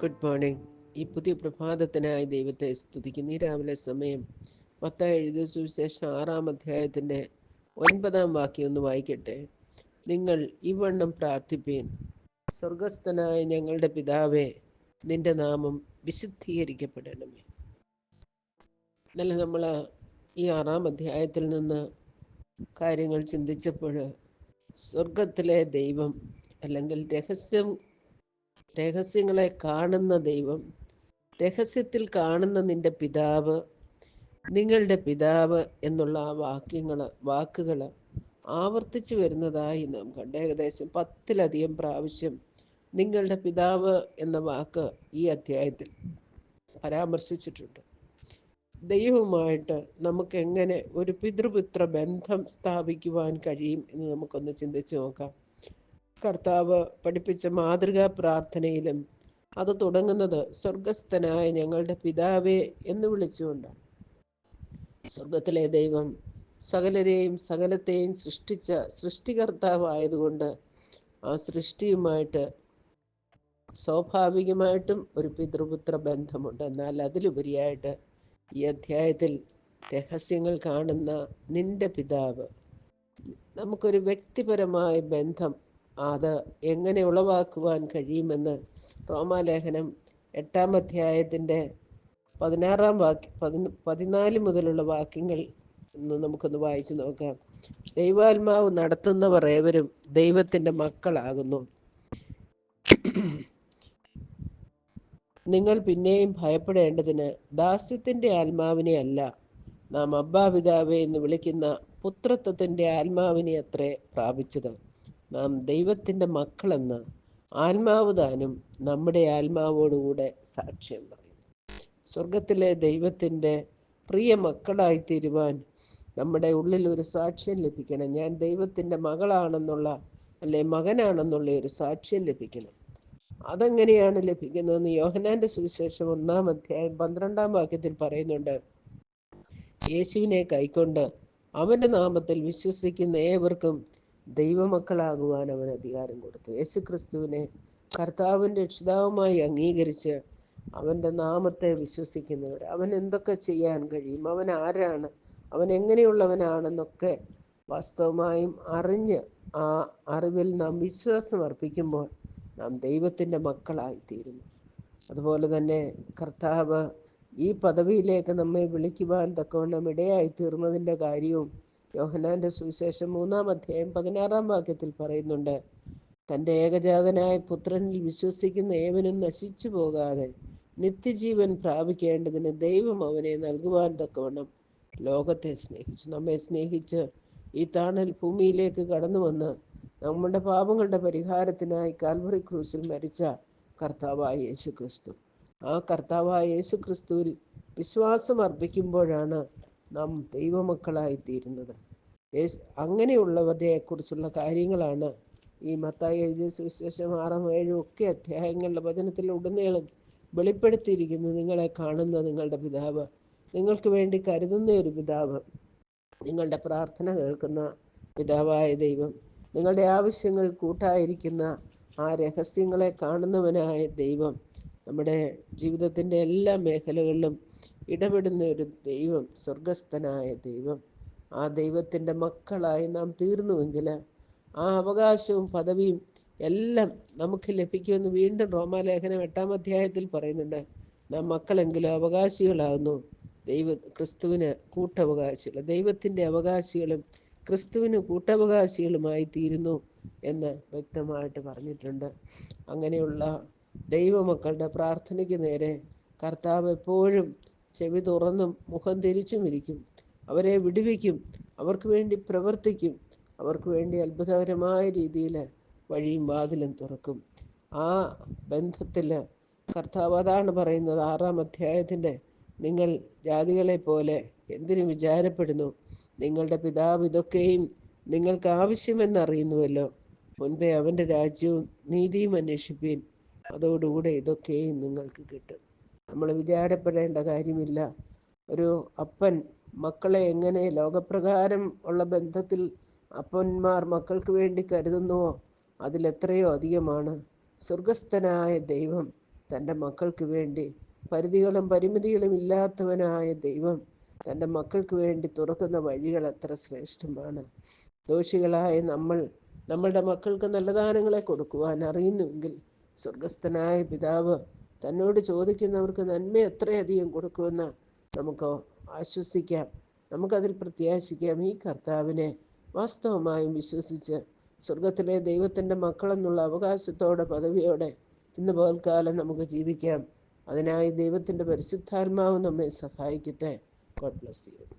Good morning ഈ പുതിയ പ്രഭാതത്തിനായി ദൈവത്തെ സ്തുതിക്കുന്ന. ഈ രാവിലെ സമയം മത്തായി എഴുതിയ സുവിശേഷം ആറാം അധ്യായത്തിന്റെ ഒൻപതാം വാക്യം ഒന്ന് വായിക്കട്ടെ. നിങ്ങൾ ഇവണ്ണം പ്രാർത്ഥിപ്പീൻ. സ്വർഗസ്ഥനായ ഞങ്ങളുടെ പിതാവേ നിന്റെ നാമം വിശുദ്ധീകരിക്കപ്പെടണമേ. ഇന്നലെ നമ്മൾ ഈ ആറാം അധ്യായത്തിൽ നിന്ന് കാര്യങ്ങൾ ചിന്തിച്ചപ്പോൾ സ്വർഗത്തിലെ ദൈവം അല്ലെങ്കിൽ രഹസ്യം രഹസ്യങ്ങളെ കാണുന്ന ദൈവം രഹസ്യത്തിൽ കാണുന്ന നിന്റെ പിതാവ് നിങ്ങളുടെ പിതാവ് എന്നുള്ള ആ വാക്യങ്ങൾ വാക്കുകൾ ആവർത്തിച്ചു വരുന്നതായി നാം കണ്ട. ഏകദേശം പത്തിലധികം പ്രാവശ്യം നിങ്ങളുടെ പിതാവ് എന്ന വാക്ക് ഈ അധ്യായത്തിൽ പരാമർശിച്ചിട്ടുണ്ട്. ദൈവവുമായിട്ട് നമുക്ക് എങ്ങനെ ഒരു പിതൃപുത്ര ബന്ധം സ്ഥാപിക്കുവാൻ കഴിയും എന്ന് നമുക്കൊന്ന് ചിന്തിച്ച് നോക്കാം. കർത്താവ് പഠിപ്പിച്ച മാതൃകാ പ്രാർത്ഥനയിലും അത് തുടങ്ങുന്നത് സ്വർഗസ്ഥനായ ഞങ്ങളുടെ പിതാവേ എന്ന് വിളിച്ചുകൊണ്ടാണ് സ്വർഗത്തിലെ ദൈവം സകലരെയും സകലത്തെയും സൃഷ്ടിച്ച സൃഷ്ടികർത്താവായതുകൊണ്ട് ആ സൃഷ്ടിയുമായിട്ട് സ്വാഭാവികമായിട്ടും ഒരു പിതൃപുത്ര ബന്ധമുണ്ട്. എന്നാൽ അതിലുപരിയായിട്ട് ഈ അധ്യായത്തിൽ രഹസ്യങ്ങൾ കാണുന്ന നിന്റെ പിതാവ് നമുക്കൊരു വ്യക്തിപരമായ ബന്ധം അത് എങ്ങനെ ഉളവാക്കുവാൻ കഴിയുമെന്ന് റോമാലേഖനം എട്ടാം അധ്യായത്തിന്റെ പതിനാറാം വാക്യ പതി പതിനാല് മുതലുള്ള വാക്യങ്ങൾ ഒന്ന് നമുക്കൊന്ന് വായിച്ചു നോക്കാം. ദൈവാത്മാവ് നടത്തുന്നവർ ഏവരും ദൈവത്തിന്റെ മക്കളാകുന്നു. നിങ്ങൾ പിന്നെയും ഭയപ്പെടേണ്ടതിന് ദാസ്യത്തിന്റെ ആത്മാവിനെ അല്ല നാം അബ്ബാപിതാവെ എന്ന് വിളിക്കുന്ന പുത്രത്വത്തിന്റെ ആത്മാവിനെ അത്രേ പ്രാപിച്ചത്. നാം ദൈവത്തിന്റെ മക്കളെന്ന് താനും നമ്മുടെ ആത്മാവോടുകൂടെ സാക്ഷ്യം പറയും സ്വർഗത്തിലെ ദൈവത്തിന്റെ പ്രിയ മക്കളായി തീരുവാൻ നമ്മുടെ ഉള്ളിൽ ഒരു സാക്ഷ്യം ലഭിക്കണം. ഞാൻ ദൈവത്തിന്റെ മകളാണെന്നുള്ള അല്ലെ മകനാണെന്നുള്ള ഒരു സാക്ഷ്യം ലഭിക്കണം. അതെങ്ങനെയാണ് ലഭിക്കുന്നതെന്ന് യോഹനാന്റെ സുവിശേഷം ഒന്നാം അധ്യായം പന്ത്രണ്ടാം വാക്യത്തിൽ പറയുന്നുണ്ട്. യേശുവിനെ കൈക്കൊണ്ട് അവന്റെ നാമത്തിൽ വിശ്വസിക്കുന്ന ഏവർക്കും ദൈവമക്കളാകുവാൻ അവൻ അധികാരം കൊടുത്തു. യേശു ക്രിസ്തുവിനെ കർത്താവിന്റെ രക്ഷിതാവുമായി അംഗീകരിച്ച് അവന്റെ നാമത്തെ വിശ്വസിക്കുന്നവർ അവൻ എന്തൊക്കെ ചെയ്യാൻ കഴിയും അവൻ ആരാണ് അവൻ എങ്ങനെയുള്ളവനാണെന്നൊക്കെ വാസ്തവമായും അറിഞ്ഞ് ആ അറിവിൽ നാം വിശ്വാസം അർപ്പിക്കുമ്പോൾ നാം ദൈവത്തിന്റെ മക്കളായിത്തീരുന്നു. അതുപോലെ തന്നെ കർത്താവ് ഈ പദവിയിലേക്ക് നമ്മെ വിളിക്കുവാൻ തക്കവണ്ണം ഇടയായി തീർന്നതിന്റെ കാര്യവും യോഹനാന്റെ സുവിശേഷം മൂന്നാം അധ്യായം പതിനാറാം വാക്യത്തിൽ പറയുന്നുണ്ട് തന്റെ ഏകജാതനായ പുത്രനിൽ വിശ്വസിക്കുന്ന ഏവനും നശിച്ചു പോകാതെ നിത്യജീവൻ പ്രാപിക്കേണ്ടതിന് ദൈവം അവനെ നൽകുവാൻ തക്കവണ്ണം ലോകത്തെ സ്നേഹിച്ചു. നമ്മെ സ്നേഹിച്ച് ഈ താണൽ ഭൂമിയിലേക്ക് കടന്നു വന്ന് നമ്മുടെ പാപങ്ങളുടെ പരിഹാരത്തിനായി കാൽവറി ക്രൂസിൽ മരിച്ച കർത്താവായ യേശു ക്രിസ്തു ആ കർത്താവായ യേശു ക്രിസ്തുവിൽ വിശ്വാസം അർപ്പിക്കുമ്പോഴാണ് നാം ദൈവമക്കളായി തീരുന്നത് അങ്ങനെയുള്ളവരെ കുറിച്ചുള്ള കാര്യങ്ങളാണ് ഈ മത്തായി എഴുതിയ സുവിശേഷം ആറും ഏഴും ഒക്കെ അധ്യായങ്ങളുടെ വചനത്തിൽ ഉടനീളം വെളിപ്പെടുത്തിയിരിക്കുന്നു. നിങ്ങളെ കാണുന്ന നിങ്ങളുടെ പിതാവ് നിങ്ങൾക്ക് വേണ്ടി കരുതുന്ന ഒരു പിതാവ് നിങ്ങളുടെ പ്രാർത്ഥന കേൾക്കുന്ന പിതാവായ ദൈവം നിങ്ങളുടെ ആവശ്യങ്ങൾ കൂട്ടായിരിക്കുന്ന ആ രഹസ്യങ്ങളെ കാണുന്നവനായ ദൈവം നമ്മുടെ ജീവിതത്തിന്റെ എല്ലാ മേഖലകളിലും ഇടപെടുന്ന ഒരു ദൈവം സ്വർഗസ്ഥനായ ദൈവം. ആ ദൈവത്തിന്റെ മക്കളായി നാം തീർന്നുവെങ്കിൽ ആ അവകാശവും പദവിയും എല്ലാം നമുക്ക് ലഭിക്കുമെന്ന് വീണ്ടും റോമാലേഖനം എട്ടാം അധ്യായത്തിൽ പറയുന്നുണ്ട്. നാം മക്കളെങ്കിലും അവകാശികളാകുന്നു. ദൈവ ക്രിസ്തുവിന് കൂട്ടവകാശികൾ ദൈവത്തിന്റെ അവകാശികളും ക്രിസ്തുവിന് കൂട്ടവകാശികളുമായി തീരുന്നു എന്ന് വ്യക്തമായിട്ട് പറഞ്ഞിട്ടുണ്ട്. അങ്ങനെയുള്ള ദൈവമക്കളുടെ പ്രാർത്ഥനയ്ക്ക് നേരെ കർത്താവ് എപ്പോഴും ചെവി തുറന്നും മുഖം തിരിച്ചും ഇരിക്കും. അവരെ വിടുവിക്കും. അവർക്ക് വേണ്ടി പ്രവർത്തിക്കും. അവർക്ക് വേണ്ടി അത്ഭുതകരമായ രീതിയിൽ വഴിയും വാതിലും തുറക്കും. ആ ബന്ധത്തിൽ കർത്താവ് അതാണ് പറയുന്നത് ആറാം അധ്യായത്തിന്റെ നിങ്ങൾ ജാതികളെ പോലെ എന്തിനു വിചാരപ്പെടുന്നു. നിങ്ങളുടെ പിതാവ് ഇതൊക്കെയും നിങ്ങൾക്ക് ആവശ്യമെന്നറിയുന്നുവല്ലോ. മുൻപേ അവന്റെ രാജ്യവും നീതിയും അന്വേഷിപ്പീൻ. അതോടുകൂടെ ഇതൊക്കെയും നിങ്ങൾക്ക് കിട്ടും. നമ്മൾ വിചാരപ്പെടേണ്ട കാര്യമില്ല. ഒരു അപ്പൻ മക്കളെ എങ്ങനെ ലോകപ്രകാരം ഉള്ള ബന്ധത്തിൽ അപ്പന്മാർ മക്കൾക്ക് വേണ്ടി കരുതുന്നുവോ? അതിലെത്രയോ അധികമാണ്. സ്വർഗസ്ഥനായ ദൈവം തന്റെ മക്കൾക്ക് വേണ്ടി പരിധികളും പരിമിതികളും ഇല്ലാത്തവനായ ദൈവം തന്റെ മക്കൾക്ക് വേണ്ടി തുറക്കുന്ന വഴികൾ അത്ര ശ്രേഷ്ഠമാണ്. ദോഷികളായ നമ്മൾ നമ്മളുടെ മക്കൾക്ക് നല്ല ദാനങ്ങളെ കൊടുക്കുവാൻ അറിയുന്നുവെങ്കിൽ സ്വർഗസ്ഥനായ പിതാവ് തന്നോട് ചോദിക്കുന്നവർക്ക് നന്മ എത്രയധികം കൊടുക്കുമെന്ന് നമുക്ക് ആശ്വസിക്കാം. നമുക്കതിൽ പ്രത്യാശിക്കാം. ഈ കർത്താവിനെ വാസ്തവമായും വിശ്വസിച്ച് സ്വർഗത്തിലെ ദൈവത്തിന്റെ മക്കളെന്നുള്ള അവകാശത്തോടെ പദവിയോടെ ഇന്ന് പോൽക്കാലം നമുക്ക് ജീവിക്കാം. അതിനായി ദൈവത്തിന്റെ പരിശുദ്ധാത്മാവ് നമ്മെ സഹായിക്കട്ടെ. God bless you